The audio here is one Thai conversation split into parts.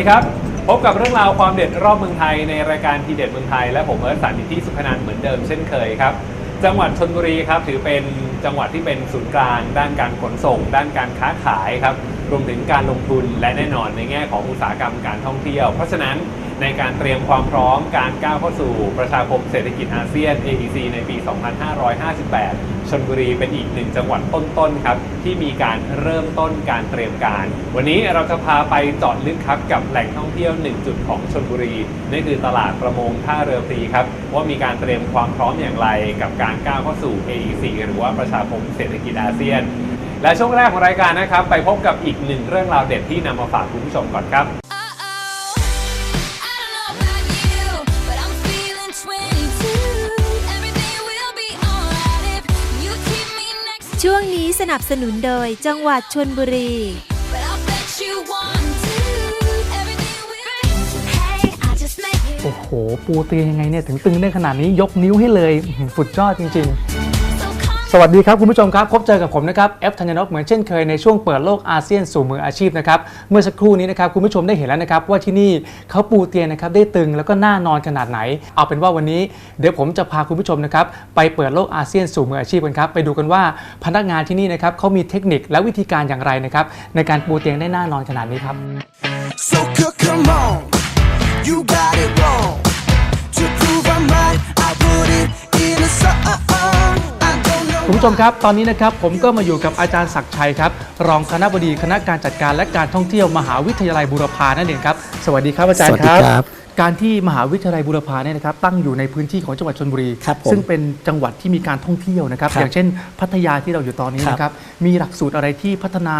ดีครับ พบกับเรื่องราวความเด็ดรอบเมืองไทยในรายการทีเด็ดเมืองไทย และผมเอิร์ธสันติที่สุพนันเหมือนเดิมเช่นเคยครับ จังหวัดชนบุรีครับถือเป็นจังหวัดที่เป็นศูนย์กลาง ด้านการขนส่ง ด้านการค้าขายครับรวมถึงการลงทุนและแน่นอนในแง่ของอุตสาหกรรมการท่องเที่ยว เพราะฉะนั้น ในการเตรียมความพร้อมการก้าวเข้าสู่ประชาคมเศรษฐกิจอาเซียน AEC ในปี 2558 ชนบุรีเป็นอีกหนึ่งจังหวัดต้นๆครับที่มีการเริ่มต้นการเตรียมการ วันนี้เราจะพาไปจาะลึกครับกับแหล่งท่องเที่ยวหนึ่งจุดของชนบุรีนั่นคือตลาดประมงท่าเรือพลีครับว่ามีการเตรียมความพร้อมอย่างไร กับการก้าวเข้าสู่ AEC หรือว่าประชาคมเศรษฐกิจอาเซียน และช่วงแรกของรายการนะครับ ไปพบกับอีกหนึ่งเรื่องราวเด็ดที่นำมาฝากคุณผู้ชมก่อนครับ ช่วงนี้สนับสนุนโดยจังหวัดชนบุรี โอ้โห ปูเตียงยังไงเนี่ย ถึงตึงได้ขนาดนี้ยกนิ้วให้เลย สุดยอดจริง ๆ สวัสดีครับคุณผู้ชมครับพบเจอกับผมนะครับเอฟธัญนพเหมือนเช่นเคยในช่วงเปิดโลกอาเซียนสู่มืออาชีพนะครับเมื่อสักครู่นี้นะครับคุณผู้ชมได้เห็นแล้วนะครับว่าที่นี่เขาปูเตียงนะครับได้ตึงแล้วก็น่านอนขนาดไหน เอาเป็นว่าวันนี้เดี๋ยวผมจะพาคุณผู้ชมนะครับไปเปิดโลกอาเซียนสู่มืออาชีพกันครับไปดูกันว่าพนักงานที่นี่นะครับเขามีเทคนิคและวิธีการอย่างไรนะครับในการปูเตียงได้น่านอนขนาดนี้ครับ So come on, ผู้ชมครับ ตอนนี้นะครับผมก็มาอยู่กับอาจารย์ศักดิ์ชัยครับ รองคณะบดีคณะการจัดการและการท่องเที่ยวมหาวิทยาลัยบูรพานั่นเองครับ สวัสดีครับอาจารย์สวัสดีครับ การที่มหาวิทยาลัยบูรพาเนี่ยนะครับตั้งอยู่ในพื้นที่ของจังหวัดชลบุรีครับผมซึ่งเป็นจังหวัดที่มีการท่องเที่ยวนะครับครับอย่างเช่น พัทยาที่เราอยู่ตอนนี้ครับนะครับ มีหลักสูตรอะไรที่พัฒนา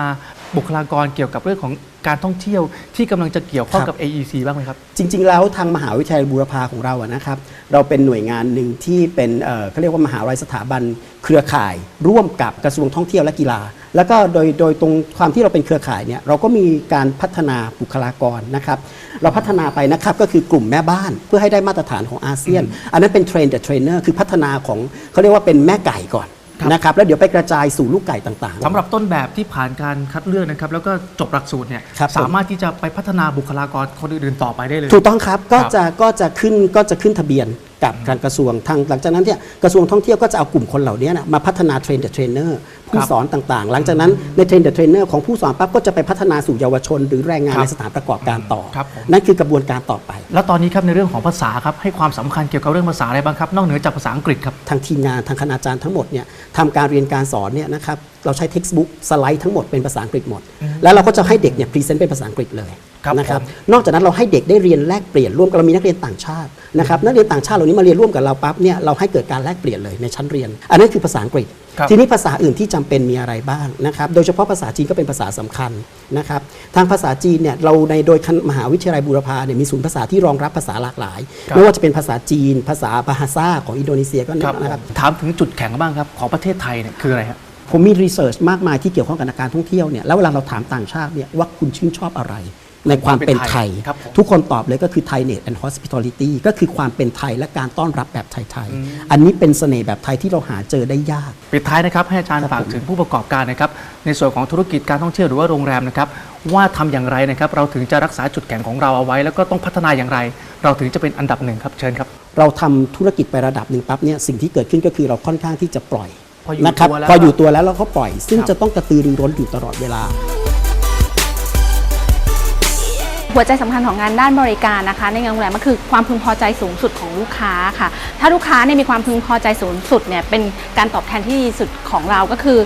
บุคลากรเกี่ยวกับเรื่องของการท่องเที่ยวที่กำลังจะเกี่ยวข้องกับ AEC บ้างไหมครับ จริง ๆ แล้วทางมหาวิทยาลัยบูรพาของเราอะนะครับ เราเป็นหน่วยงานหนึ่งที่เป็นเอ่อเขาเรียกว่ามหาวิทยาลัยสถาบันเครือข่าย ร่วมกับกระทรวงท่องเที่ยวและกีฬา แล้วก็โดยโดยตรงความที่เราเป็นเครือข่ายเนี่ยเราก็มีการพัฒนาบุคลากรนะครับ เราพัฒนาไปนะครับก็คือกลุ่มแม่บ้านเพื่อให้ได้มาตรฐานของอาเซียน อันนั้นเป็นเทรนเดอร์เทรนเนอร์คือพัฒนาของเขาเรียกว่าเป็นแม่ไก่ก่อนครับ นะครับแล้วเดี๋ยวไปกระจายสู่ลูกไก่ต่างๆ สำหรับต้นแบบที่ผ่านการคัดเลือกนะครับ แล้วก็จบหลักสูตรเนี่ยครับผม สามารถที่จะไปพัฒนาบุคลากรคนอื่นๆต่อไปได้เลย ถูกต้องครับก็ครับจะก็จะขึ้นก็จะขึ้นทะเบียน กับการกระทรวงทางหลังจากนั้นเนี่ยกระทรวงท่องเที่ยวก็จะเอากลุ่มคนเหล่านี้นะมาพัฒนาเทรนเดอร์เทรนเนอร์ผู้สอนต่างๆ หลังจากนั้นในเทรนเดอร์เทรนเนอร์ของผู้สอนปั๊บก็จะไปพัฒนาสู่เยาวชน หรือแรงงานครับในสถานประกอบการต่อครับผมนั่นคือกระบวนการต่อไป แล้วตอนนี้ครับในเรื่องของภาษาครับให้ความสำคัญเกี่ยวกับเรื่องภาษาอะไรบ้างครับนอกเหนือจากภาษาอังกฤษครับทางทีมงานทางคณาจารย์ทั้งหมดเนี่ยทำการเรียนการสอนเนี่ยนะครับเราใช้ textbook สไลด์ทั้งหมดเป็นภาษาอังกฤษหมด แล้วเราก็จะให้เด็กเนี่ยพรีเซนต์เป็นภาษาอังกฤษเลย ครับนะครับผมนอกจากนั้นเราให้เด็กได้เรียนแลกเปลี่ยนร่วมกันเรามีนักเรียนต่างชาตินะครับนักเรียนต่างชาติเหล่านี้มาเรียนร่วมกับเราปั๊บเนี่ยเราให้เกิดการแลกเปลี่ยนเลยในชั้นเรียน อันนั้นคือภาษาอังกฤษครับทีนี้ภาษาอื่นที่จำเป็นมีอะไรบ้างนะครับโดยเฉพาะภาษาจีนก็เป็นภาษาสำคัญนะครับทางภาษาจีนเนี่ยเราในโดยคณะมหาวิทยาลัยบูรพาเนี่ยมีศูนย์ภาษาที่รองรับภาษาหลากหลายครับไม่ว่าจะเป็นภาษาจีน ภาษาบาฮาซาของอินโดนีเซียก็ครับนะครับถามถึงจุดแข็งบ้างครับของประเทศไทยเนี่ยคืออะไรครับผมมีรีเสิร์ชมากมายที่เกี่ยวข้องกับการท่องเที่ยวเนี่ยแล้วเวลาเราถามต่างชาติเนี่ยว่าคุณชื่นชอบอะไร ในความเป็นไทย ครับผมทุกคนตอบเลยก็คือ Thai Net and Hospitality ก็คือความเป็นไทยและการต้อนรับแบบไทยๆ อันนี้เป็นเสน่ห์แบบไทยที่เราหาเจอได้ยาก ปิดท้ายนะครับให้อาจารย์ฝากถึงผู้ประกอบการนะครับในส่วนของธุรกิจการท่องเที่ยวหรือว่าโรงแรมนะครับว่าทำอย่างไรนะครับเราถึงจะรักษาจุดแข็งของเราเอาไว้ แล้วก็ต้องพัฒนาอย่างไร เราถึงจะเป็นอันดับหนึ่งครับเชิญครับ เราทำธุรกิจไประดับหนึ่งปั๊บเนี่ยสิ่งที่เกิดขึ้นก็คือเราค่อนข้างที่จะปล่อยพออยู่นะครับตัวแล้ว พออยู่ตัวแล้วเราก็ปล่อย ซึ่งครับ จะต้องกระตือรือร้นอยู่ตลอดเวลาว หัวใจสำคัญของงานด้านบริการนะคะ ในงานโรงแรมก็คือความพึงพอใจสูงสุดของลูกค้าค่ะ ถ้าลูกค้าเนี่ยมีความพึงพอใจสูงสุดเนี่ยเป็นการตอบแทนที่ดีสุดของเราก็คือ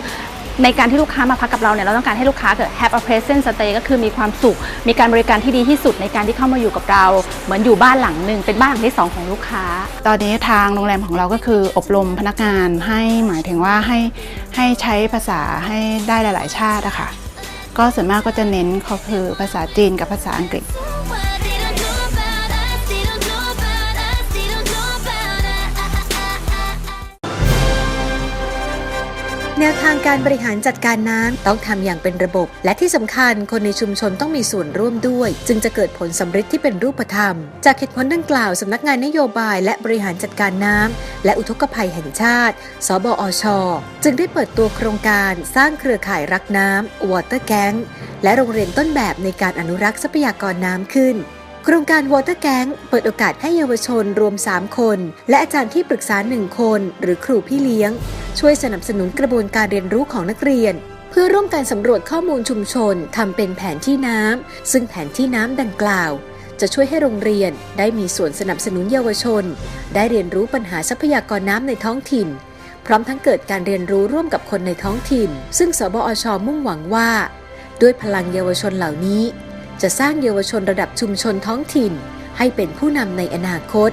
ในการที่ลูกค้ามาพักกับเราเนี่ยเราต้องการให้ลูกค้าเกิด have a pleasant stay ก็คือมีความสุข มีการบริการที่ดีที่สุดในการที่เข้ามาอยู่กับเรา เหมือนอยู่บ้านหลังหนึ่งเป็นบ้านหลังที่สองของลูกค้า ตอนนี้ทางโรงแรมของเราก็คืออบรมพนักงานให้หมายถึงว่าให้ให้ใช้ภาษาให้ได้หลาย ๆ ชาติอะค่ะ ก็ส่วนมากก็จะเน้นเขาคือภาษาจีนกับภาษาอังกฤษ แนวทางการบริหารจัดการน้ำต้องทำอย่างเป็นระบบ และที่สำคัญคนในชุมชนต้องมีส่วนร่วมด้วย จึงจะเกิดผลสำเร็จที่เป็นรูปธรรม จากเหตุผลดังกล่าวสำนักงานนโยบาย และบริหารจัดการน้ำและอุทกภัยแห่งชาติ สบอช จึงได้เปิดตัวโครงการสร้างเครือข่ายรักน้ำ Water Gang และโรงเรียนต้นแบบในการอนุรักษ์ทรัพยากรน้ำขึ้น โครงการ Water Gang เปิดโอกาสให้เยาวชนรวม 3 คน และอาจารย์ที่ปรึกษา 1 คน หรือครูพี่เลี้ยง ช่วยสนับสนุนกระบวนการเรียนรู้ของนักเรียน เพื่อร่วมกันสำรวจข้อมูลชุมชนทำเป็นแผนที่น้ำซึ่งแผนที่น้ำดังกล่าว จะช่วยให้โรงเรียนได้มีส่วนสนับสนุนเยาวชน ได้เรียนรู้ปัญหาทรัพยากรน้ำในท้องถิ่นพร้อมทั้งเกิดการเรียนรู้ร่วมกับคนในท้องถิ่น ซึ่งสบอชมุ่งหวังว่า ด้วยพลังเยาวชนเหล่านี้ จะสร้างเยาวชนระดับชุมชนท้องถิ่น ให้เป็นผู้นำในอนาคต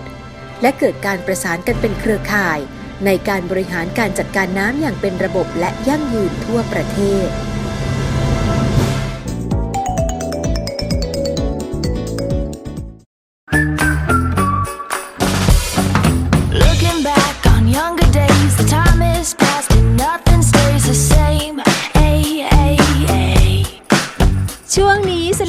และเกิดการประสานกันเป็นเครือข่าย ในการบริหารการจัดการน้ำอย่างเป็นระบบและยั่งยืนทั่วประเทศ Looking back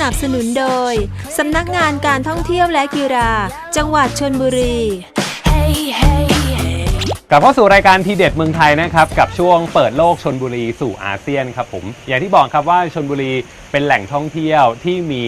นี้สนับสนุนโดย สำนักงานการท่องเที่ยวและกีฬา จังหวัดชนบุรี Hey, hey, hey. กลับเข้าสู่รายการทีเด็ดเมืองไทยนะครับ กับช่วงเปิดโลกชนบุรีสู่อาเซียนครับผม อย่างที่บอกครับว่าชนบุรี เป็นแหล่งท่องเที่ยวที่มี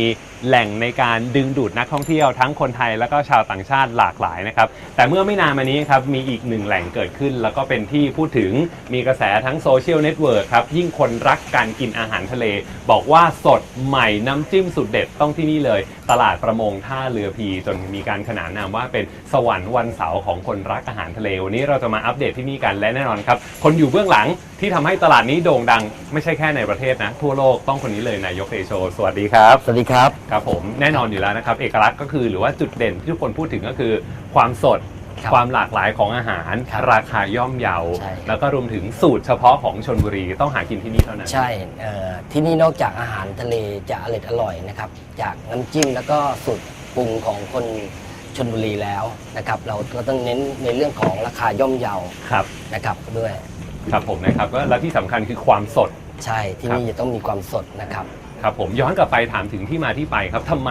แหล่งในการดึงดูดนักท่องเที่ยวทั้งคนไทยแล้วก็ชาวต่างชาติหลากหลายนะครับ แต่เมื่อไม่นานมานี้ครับมีอีกหนึ่งแหล่งเกิดขึ้น แล้วก็เป็นที่พูดถึงมีกระแสทั้งโซเชียลเน็ตเวิร์กครับยิ่งคนรักการกินอาหารทะเล บอกว่าสดใหม่น้ำจิ้มสุดเด็ดต้องที่นี่เลย ตลาดประมงท่าเรือพีจนมีการขนานนามว่าเป็นสวรรค์วันเสาร์ของคนรักอาหารทะเลวันนี้เราจะมาอัปเดตที่นี่กันและแน่นอนครับคนอยู่เบื้องหลังที่ทำให้ตลาดนี้โด่งดัง ไม่ใช่แค่ในประเทศนะทั่วโลกต้องคนนี้เลยนายกเตโชสวัสดีครับ สวัสดีครับ ครับผมแน่นอนอยู่แล้วนะครับ เอกลักษณ์ก็คือหรือว่าจุดเด่นที่ทุกคนพูดถึงก็คือ ความสดครับความหลากหลายของอาหารครับราคาย่อมเยาใช่แล้วก็รวมถึงสูตรเฉพาะของชนบุรีต้องหากินที่นี่เท่านั้น ใช่เอ่อที่นี่นอกจากอาหารทะเลจะอร่อยอร่อยนะครับ จากน้ำจิ้มแล้วก็สูตรปรุงของคนชนบุรีแล้วนะครับ เราก็ต้องเน้นในเรื่องของราคาย่อมเยาครับนะครับด้วย ครับผมนะครับก็และที่สำคัญคือความสด ใช่ที่นี่จะต้องมีความสดนะครับ ครับผมย้อนกลับไปถามถึงที่มาที่ไปครับทำไม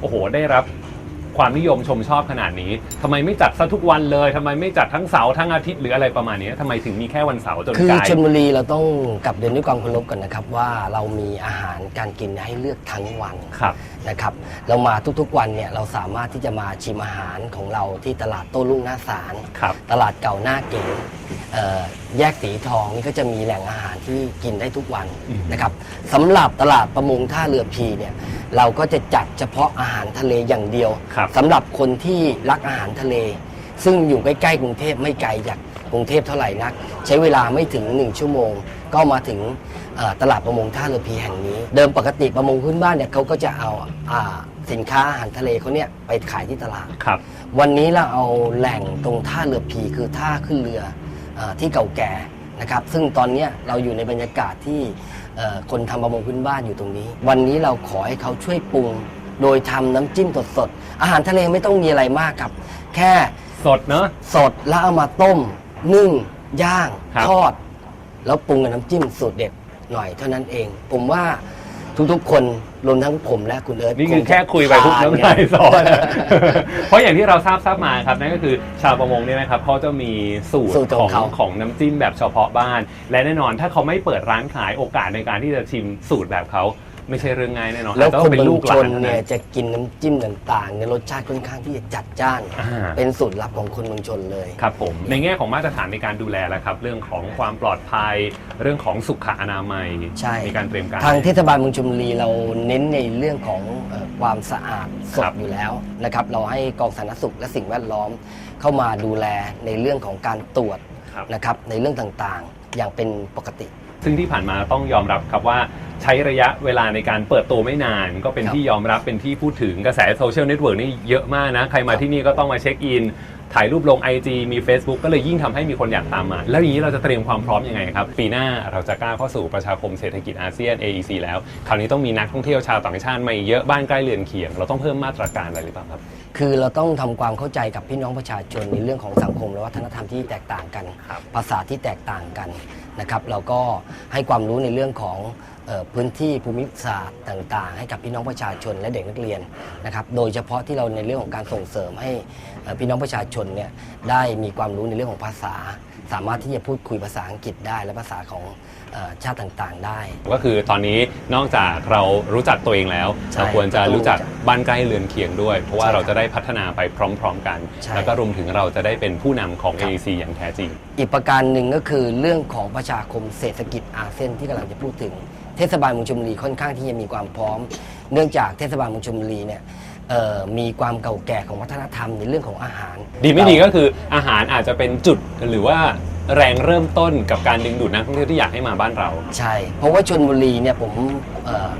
โอ้โหได้รับความนิยมชมชอบขนาดนี้ทำไมไม่จัดซะทุกวันเลยทำไมไม่จัดทั้งเสาร์ทั้งอาทิตย์หรืออะไรประมาณนี้ทำไมถึงมีแค่วันเสาร์จนคือกลาย ชนบุรีเราต้องกลับเรียนด้วยความเคารพกันนะครับว่าเรามีอาหารการกินให้เลือกทั้งวัน ครับ นะครับ เรามาทุกๆวันเนี่ยเราสามารถที่จะมาชิมอาหารของเราที่ตลาดโต้รุ่งหน้าศาลครับตลาดเก่าหน้าเก๋เอ่อแยกสีทองนี่ก็จะมีแหล่งอาหารที่กินได้ทุกวันอืมนะครับสำหรับตลาดประมงท่าเรือพีเนี่ยเราก็จะจัดเฉพาะอาหารทะเลอย่างเดียวครับสำหรับคนที่รักอาหารทะเล ซึ่งอยู่ใกล้ๆกรุงเทพไม่ไกลจากกรุงเทพเท่าไหร่นัก ใช้เวลาไม่ถึง 1 ชั่วโมง ก็มาถึงเอ่อตลาดประมงท่าเรือพีแห่งนี้ เดิมปกติประมงพื้นบ้านเนี่ยเขาก็จะเอาอ่าสินค้าอาหารทะเลเขาเนี่ยไปขายที่ตลาดครับ วันนี้เราเอาแหล่งตรงท่าเรือพีคือท่าขึ้นเรือเออที่เก่าแก่นะครับ ซึ่งตอนเนี้ยเราอยู่ในบรรยากาศที่เอ่อคนทำประมงพื้นบ้านอยู่ตรงนี้ วันนี้เราขอให้เขาช่วยปรุง โดยทำน้ำจิ้มสดๆอาหารทะเลไม่ต้องมีอะไรมากครับ แค่ สดเนอะ สดแล้วเอามาต้ม นึ่ง ย่าง ครับ ทอด แล้วปรุงกับน้ำจิ้มสูตรเด็ดหน่อยเท่านั้นเอง ผมว่าทุกๆคนรวมทั้งผมและคุณเอิร์ธนี่คืองจะแค่คุยไปปุ๊บทานน้ำลายสอนะ เพราะอย่างที่เราทราบทราบมาครับนั่นก็คือชาวประมงเนี่ยนะครับเขาจะมีสูตรสูตรขขอองงเขา ของน้ำจิ้มแบบเฉพาะบ้าน และแน่นอนถ้าเขาไม่เปิดร้านขายโอกาสในการที่จะชิมสูตรแบบเขา ไม่ใช่เรื่องง่ายแน่นอนแล้วต้อคนงเป็นเมืองลูกหชลานนเท่าเนี่นั้ยนจะกินน้ำจิ้มต่างๆเนี่ยรสชาติค่อนข้างที่จะจัดจ้านอ่าเป็นสูตรลับของคนเมืองชนเลยครับผมในแง่ของมาตรฐานในการดูแลแล้วครับ เรื่องของความปลอดภัย เรื่องของสุขอนามัยใช่มีการเตรียมการทางเทศบาลเมืองชลบุรีเราเน้นในเรื่องของเอ่อความสะอาดสครัดบอยู่แล้วนะครับเราให้กองสาธารณสุขและสิ่งแวดล้อมเข้ามาดูแลในเรื่องของการตรวจครับนะครับในเรื่องต่างๆ อย่างเป็นปกติ ซึ่งที่ผ่านมาต้องยอมรับครับว่าใช้ระยะเวลาในการเปิดตัวไม่นาน ก็เป็นครับที่ยอมรับเป็นที่พูดถึงกระแสโซเชียลเน็ตเวิร์กนี่เยอะมากนะ ใครมาครับที่นี่ก็ต้องมาเช็คอิน ถ่ายรูปลง IG มี Facebook ก็เลยยิ่งทำให้มีคนอยากตามมา แล้วอย่างนี้เราจะเตรียมความพร้อมยังไงครับ ปีหน้าเราจะก้าวเข้าสู่ประชาคมเศรษฐกิจอาเซียน AEC แล้ว คราวนี้ต้องมีนักท่องเที่ยวชาวต่างชาติมาอีกเยอะบ้านใกล้เรือนเคียง เราต้องเพิ่มมาตรการอะไรหรือเปล่าครับคือเราต้องทำความเข้าใจกับพี่น้องประชาชนในเรื่องของสังคมและวัฒนธรรมที่แตกต่างกันครับภาษาที่แตกต่างกัน นะครับ เราก็ให้ความรู้ในเรื่องของออพื้นที่ภูมิศาสตร์ต่าง ๆ ให้กับพี่น้องประชาชนและเด็กนักเรียนนะครับ โดยเฉพาะที่เราในเรื่องของการส่งเสริมให้พี่น้องประชาชนเนี่ยได้มีความรู้ในเรื่องของภาษา สามารถที่จะพูดคุยภาษาอังกฤษได้ และภาษาของเอ่อชาติต่างๆ ได้ ก็คือตอนนี้นอกจากเรารู้จักตัวเองแล้วใช่เราควรจะรู้จักต้องรู้จักบ้านใกล้เรือนเคียงด้วย เพราะว่าใช่ครับเราจะได้พัฒนาไปพร้อม ๆ กันใช่แล้วก็รวมถึงเราจะได้เป็นผู้นำของครับ AEC อย่างแท้จริง อีกประการหนึ่งก็คือเรื่องของประชาคมเศรษฐกิจอาเซียนที่กำลังจะพูดถึงเทศบาลเมืองชลบุรีค่อนข้างที่จะมีความพร้อม เนื่องจากเทศบาลเมืองชลบุรีเนี่ยเอ่อ มีความเก่าแก่ของวัฒนธรรมในเรื่องของอาหาร ดีไม่ดีก็คืออาหารอาจจะเป็นจุดหรือว่าแรงเริ่มต้นกับการดึงดูดนักท่องเที่ยวที่อยากให้มาบ้านเรา ใช่ เพราะว่าชนบุรีเนี่ยผมเออ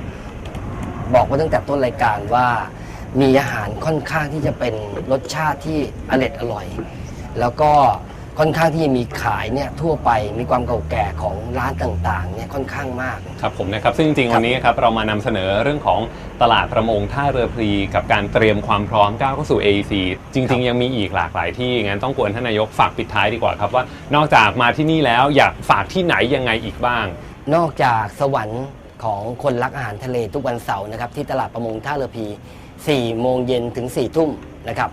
บอกไว้ตั้งแต่ต้นรายการว่า มีอาหารค่อนข้างที่จะเป็นรสชาติที่อร่อยอร่อยแล้วก็ ค่อนข้างที่จะมีขายเนี่ยทั่วไปมีความเก่าแก่ของร้านต่างๆเนี่ยค่อนข้างมาก ครับผมนะครับซึ่งจริงๆวันนี้ครับเรามานำเสนอเรื่องของตลาดประมงท่าเรือพลีกับการเตรียมความพร้อมก้าวเข้าสู่ AEC จริง ๆ ยังมีอีกหลากหลายที่งั้นต้องกวนท่านนายกฝากปิดท้ายดีกว่าครับว่านอกจากมาที่นี่แล้วอยากฝากที่ไหนยังไงอีกบ้าง นอกจากสวรรค์ของคนรักอาหารทะเลทุกวันเสาร์นะครับที่ตลาดประมงท่าเรือพี4โมงเย็นถึง4ทุ่มนะครับ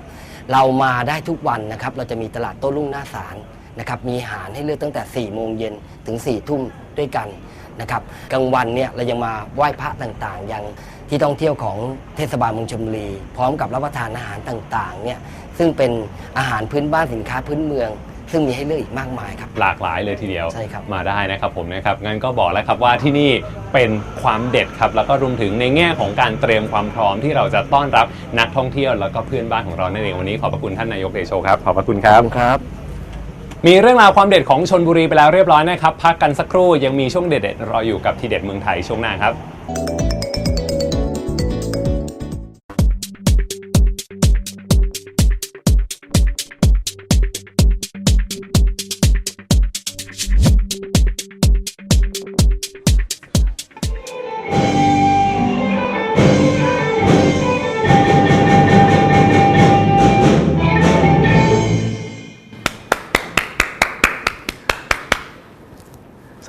เรามาได้ทุกวันนะครับเราจะมีตลาดโต้รุ่งหน้าศาลนะครับมีอาหารให้เลือกตั้งแต่ 4 โมงเย็นถึง 4 ทุ่มด้วยกันนะครับกลางวันเนี่ยเรายังมาไหว้พระต่างๆ ยังที่ท่องเที่ยวของเทศบาลเมืองชลบุรี พร้อมกับรับประทานอาหารต่างๆเนี่ยซึ่งเป็นอาหารพื้นบ้านสินค้าพื้นเมือง ซึ่งมีให้เลือกอีกมากมายครับ หลากหลายเลยทีเดียวใช่ครับมาได้นะครับผมนะครับงั้นก็บอกแล้วครับว่าที่นี่เป็นความเด็ดครับแล้วก็รวมถึงในแง่ของการเตรียมความพร้อมที่เราจะต้อนรับนักท่องเที่ยวแล้วก็เพื่อนบ้านของเรานั่นเองวันนี้ขอบพระคุณท่านนายกเดโชครับขอบพระคุณครับ ครับ มีเรื่องราวความเด็ดของชนบุรีไปแล้วเรียบร้อยนะครับ พักกันสักครู่ยังมีช่วงเด็ดๆรออยู่กับทีเด็ดเมืองไทยช่วงหน้าครับ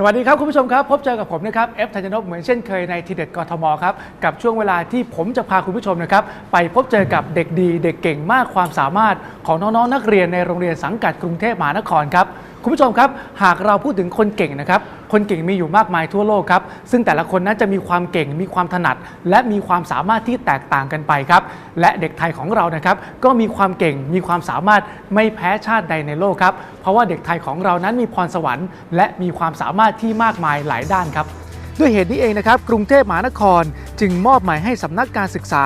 วัสดีครับ คุณผู้ชมครับ พบเจอกับผมนะครับเอฟธัญญนพเหมือนเช่นเคยในทีเด็ดกทมครับกับช่วงเวลาที่ผมจะพาคุณผู้ชมนะครับไปพบเจอกับเด็กดี เด็กเก่งมากความสามารถของน้องๆนักเรียนในโรงเรียนสังกัดกรุงเทพมหานครครับ คุณผู้ชมครับ หากเราพูดถึงคนเก่งนะครับ คนเก่งมีอยู่มากมายทั่วโลกครับ ซึ่งแต่ละคนนั้นจะมีความเก่ง มีความถนัด และมีความสามารถที่แตกต่างกันไปครับ และเด็กไทยของเรานะครับ ก็มีความเก่ง มีความสามารถไม่แพ้ชาติใดในโลกครับ เพราะว่าเด็กไทยของเรานั้นมีพรสวรรค์ และมีความสามารถที่มากมายหลายด้านครับด้วยเหตุนี้เองนะครับ กรุงเทพมหานคร จึงมอบหมายให้สำนักการศึกษา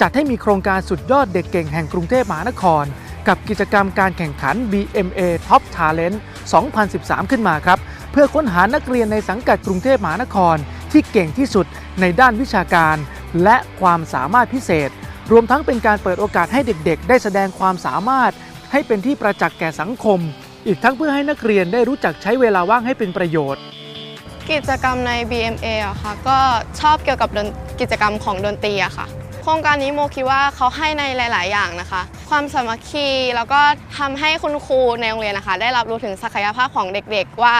จัดให้มีโครงการสุดยอดเด็กเก่งแห่งกรุงเทพมหานคร กับกิจกรรมการแข่งขัน BMA Top Talent 2013 ขึ้นมาครับ เพื่อค้นหานักเรียนในสังกัดกรุงเทพมหานคร ที่เก่งที่สุดในด้านวิชาการ และความสามารถพิเศษ รวมทั้งเป็นการเปิดโอกาสให้เด็กๆ ได้แสดงความสามารถ ให้เป็นที่ประจักษ์แก่สังคม อีกทั้งเพื่อให้นักเรียนได้รู้จักใช้เวลาว่างให้เป็นประโยชน์ กิจกรรมใน BMA อะค่ะก็ชอบเกี่ยวกับกิจกรรมของดนตรีอะค่ะ โครงการนี้โมคิดว่าเขาให้ในหลาย ๆ อย่างนะคะ ความสามัคคีแล้วก็ทำให้คุณครูในโรงเรียนนะคะ ได้รับรู้ถึงศักยภาพของเด็ก ๆ ว่า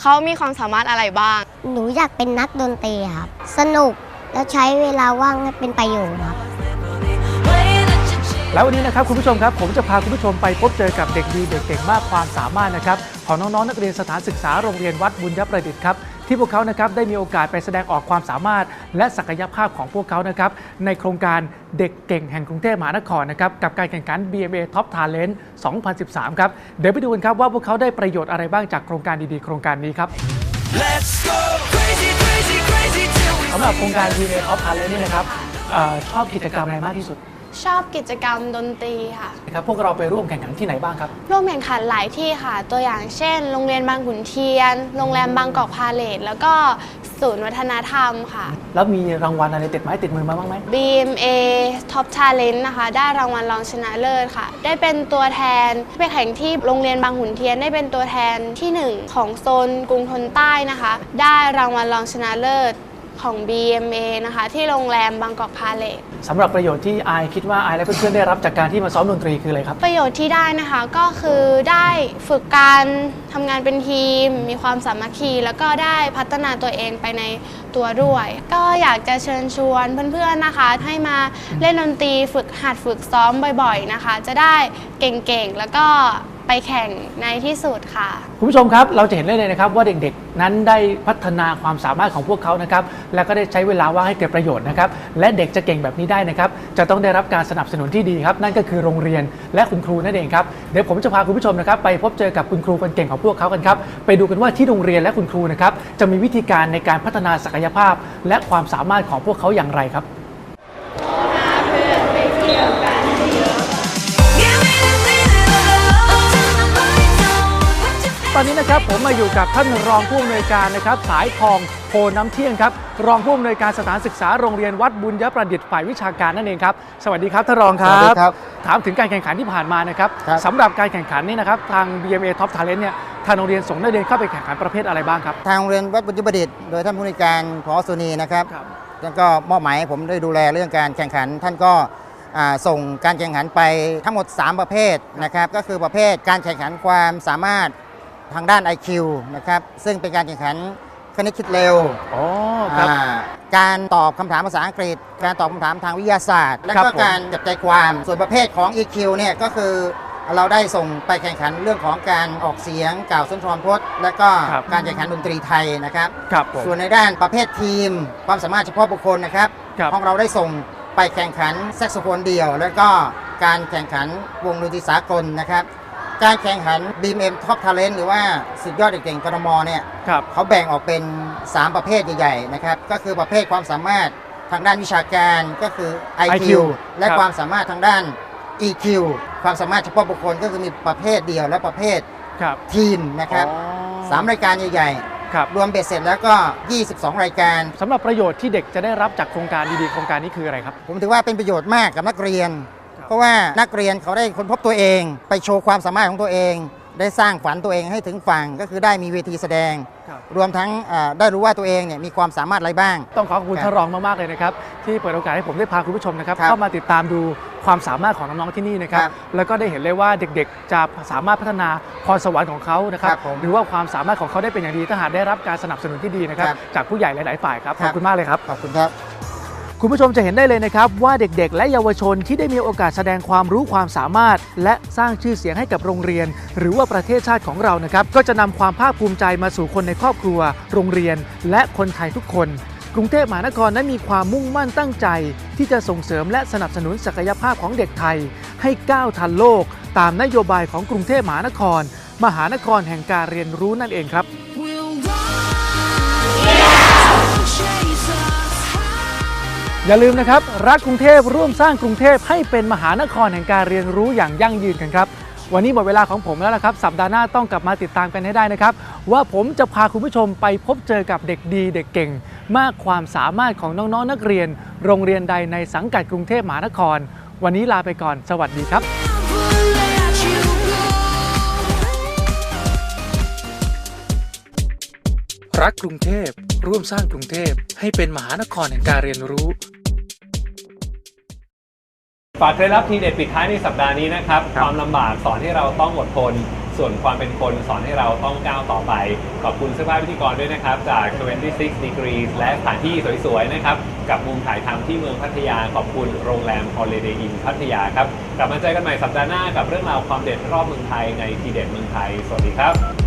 เขามีความสามารถอะไรบ้าง หนูอยากเป็นนักดนตรีครับ สนุกแล้วใช้เวลาว่างให้เป็นประโยชน์ครับแล้ววันนี้นะครับคุณผู้ชมครับผมจะพาคุณผู้ชมไปพบเจอกับเด็กดีเด็กเก่งมากความสามารถนะครับของน้องๆนักเรียนสถานศึกษาโรงเรียนวัดบุญยประดิษฐ์ครับ ที่ที่พวกเขานะครับได้มีโอกาสไปแสดงออกความสามารถ และศักยภาพของพวกเขานะครับในโครงการเด็กเก่งแห่งกรุงเทพมหานครนะครับกับการแข่งขัน BMA Top Talent 2013 ครับ เดี๋ยวไปดูกันครับว่าพวกเขาได้ประโยชน์อะไรบ้างจากโครงการดีๆ โครงการนี้ครับ Let's go crazy, crazy, crazy till we สำหรับโครงการ BMA Top Talent นี่นะครับเออชอบกิจกรรมอะไรมากที่สุด ชอบกิจกรรมดนตรีค่ะ นะครับพวกเราไปร่วมแข่งขันที่ไหนบ้างครับ ร่วมแข่งขันหลายที่ค่ะ ตัวอย่างเช่น โรงเรียนบางขุนเทียน โรงแรมบางกอกพาเลทแล้วก็ศูนย์วัฒนธรรมค่ะ แล้วมีรางวัลอะไรติดไม้ติดมือมาบ้างไหม BMA Top Talent นะคะ ได้รางวัลรองชนะเลิศค่ะ ได้เป็นตัวแทนไปแข่งที่โรงเรียนบางขุนเทียน ได้เป็นตัวแทนที่หนึ่งของโซนกรุงทนใต้นะคะ ได้รางวัลรองชนะเลิศ ของ BMA นะคะ ที่โรงแรมบางกอกพาเลทสำหรับประโยชน์ที่อายคิดว่าอายและเพื่อนๆได้รับจากการที่มาซ้อมดนตรีคืออะไรครับ ประโยชน์ที่ได้นะคะก็คือได้ฝึกการทำงานเป็นทีม มีความสามัคคี แล้วก็ได้พัฒนาตัวเองไปในตัวด้วย ก็อยากจะเชิญชวนเพื่อนๆนะคะ ให้มาเล่นดนตรีฝึกหัดฝึกซ้อมบ่อย ๆนะคะ จะได้เก่งๆแล้วก็ ไปแข่งในที่สุดค่ะ คุณผู้ชมครับเราจะเห็นได้เลยนะครับว่าเด็กๆ นั้นได้พัฒนาความสามารถของพวกเขานะครับและก็ได้ใช้เวลาว่างให้เกิดประโยชน์นะครับและเด็กจะเก่งแบบนี้ได้นะครับจะต้องได้รับการสนับสนุนที่ดีครับนั่นก็คือโรงเรียนและคุณครูนั่นเองครับเดี๋ยวผมจะพาคุณผู้ชมนะครับไปพบเจอกับคุณครูคนเก่งของพวกเขากันครับไปดูกันว่าที่โรงเรียนและคุณครูนะครับจะมีวิธีการในการพัฒนาศักยภาพ และความสามารถของพวกเขาอย่างไรครับ อนนี้นะครับผมมาอยู่กับท่านรองผู้อำนวยการนะครับสายทองโพน้ำเที่ยงครับรองผู้อำนวยการสถานศึกษาโรงเรียนวัดบุญยประดิษฐ์ฝ่ายวิชาการนั่นเองครับสวัสดีครับท่านรองครัสวัสดีบครับถามถึงการแข่งขันที่ผ่านมานะครับครับ สำหรับการแข่งขันนี่นะครับทาง BMA Top Talent เนี่ยทางโรงเรียนส่งนักเรียนเข้าไปแข่งขันประเภทอะไรบ้างครับ ทางโรงเรียนวัดบุญยประดิษฐ์โดยท่านผู้อำนวยการพอสุนีนะครับท่านก็มอบหมายให้ผมได้ดูแลเรื่องการแข่งขัน ท่านก็อ่าส่งการแข่งขันไปทั้งหมด 3 ประเภทนะครับก็คือประเภทการแข่งขันความสามารถ ทางด้าน IQ นะครับซึ่งเป็นการแข่งขันคณิตคิดเร็วอ๋อครับ อ่าการตอบคำถามภาษาอังกฤษ การตอบคำถามทางวิทยาศาสตร์ และครับก็ผม การจับใจความส่วนประเภทของ EQ เนี่ยก็คือเราได้ส่งไปแข่งขันเรื่องของการออกเสียงกล่าวสุนทรพจน์ และก็การแข่งขันดนตรีไทยนะครับ ครับผม ส่วนในด้านประเภททีม ความสามารถเฉพาะบุคคลนะครับครับ ของเราได้ส่งไปแข่งขันแซกโซโฟนเดี่ยว แล้วก็การแข่งขันวงดนตรีสากลนะครับ การแข่งขัน BMM Top Talent หรือว่าสุดยอดเด็กเก่งกรมเนี่ยครับ เขาแบ่งออกเป็น 3 ประเภทใหญ่ๆนะครับก็คือประเภทความสามารถทางด้านวิชาการก็คือ IQ, IQ และครับ ความสามารถทางด้าน EQ ความสามารถเฉพาะบุคคลก็คือมีประเภทเดียวและประเภทครับทีมนะครับอ๋อสามรายการใหญ่ครับๆ รวมเบ็ดเสร็จแล้วก็ 22 รายการ สำหรับประโยชน์ที่เด็กจะได้รับจากโครงการดีๆโครงการนี้คืออะไรครับ ผมถือว่าเป็นประโยชน์มากกับนักเรียนเพ ราะว่านักเรียนเขาได้ค้นพบตัวเอง ไปโชว์ความสามารถของตัวเอง ได้สร้างฝันตัวเองให้ถึงฝั่งก็คือได้มีเวทีแสดงครับรวมทั้งเอ่อได้รู้ว่าตัวเองเนี่ยมีความสามารถอะไรบ้าง ต้องขอขอบคุณครับท่านรองมากๆเลยนะครับที่เปิดโอกาสให้ผมได้พาคุณผู้ชมนะครับครับเข้ามาติดตามดูความสามารถของน้องๆที่นี่นะครับครับแล้วก็ได้เห็นเลยว่าเด็กๆ จะสามารถพัฒนาพรสวรรค์ของเขานะครับครับผมหรือว่าความสามารถของเขาได้เป็นอย่างดีถ้าหากได้รับการสนับสนุนที่ดีนะครับครับจากผู้ใหญ่หลายๆฝ่ายครับคขรับอบคุณมากเลยครับขอบคุณครับ คุณผู้ชมจะเห็นได้เลยนะครับ ว่าเด็กๆ และเยาวชนที่ได้มีโอกาสแสดงความรู้ความสามารถ และสร้างชื่อเสียงให้กับโรงเรียน หรือว่าประเทศชาติของเรานะครับ ก็จะนำความภาคภูมิใจมาสู่คนในครอบครัว โรงเรียน และคนไทยทุกคน กรุงเทพมหานครนั้นมีความมุ่งมั่นตั้งใจ ที่จะส่งเสริมและสนับสนุนศักยภาพของเด็กไทย ให้ก้าวทันโลก ตามนโยบายของกรุงเทพมหานคร มหานครแห่งการเรียนรู้นั่นเองครับ อย่าลืมนะครับ รักกรุงเทพร่วมสร้างกรุงเทพให้เป็นมหานครแห่งการเรียนรู้อย่างยั่งยืนกันครับ วันนี้หมดเวลาของผมแล้วละครับ สัปดาห์หน้าต้องกลับมาติดตามกันให้ได้นะครับ ว่าผมจะพาคุณผู้ชมไปพบเจอกับเด็กดี เด็กเก่ง มากความสามารถของน้องๆนักเรียน โรงเรียนใดในสังกัดกรุงเทพมหานคร วันนี้ลาไปก่อน สวัสดีครับ รักกรุงเทพ ร่วมสร้างกรุงเทพ ให้เป็นมหานครแห่งการเรียนรู้ ฝากเคล็ดลับทีเด็ดปิดท้ายในสัปดาห์นี้นะครับ ความลำบากสอนให้เราต้องอดทน ส่วนความเป็นคนสอนให้เราต้องก้าวต่อไป ขอบคุณเสื้อผ้าพิธีกรด้วยนะครับ จาก 26 degrees และสถานที่สวยๆ นะครับ กับมุมถ่ายทำที่เมืองพัทยา ขอบคุณโรงแรม Holiday Inn พัทยาครับ กลับมาเจอกันใหม่สัปดาห์หน้ากับเรื่องราวความเด็ดรอบเมืองไทยในทีเด็ดเมืองไทย สวัสดีครับ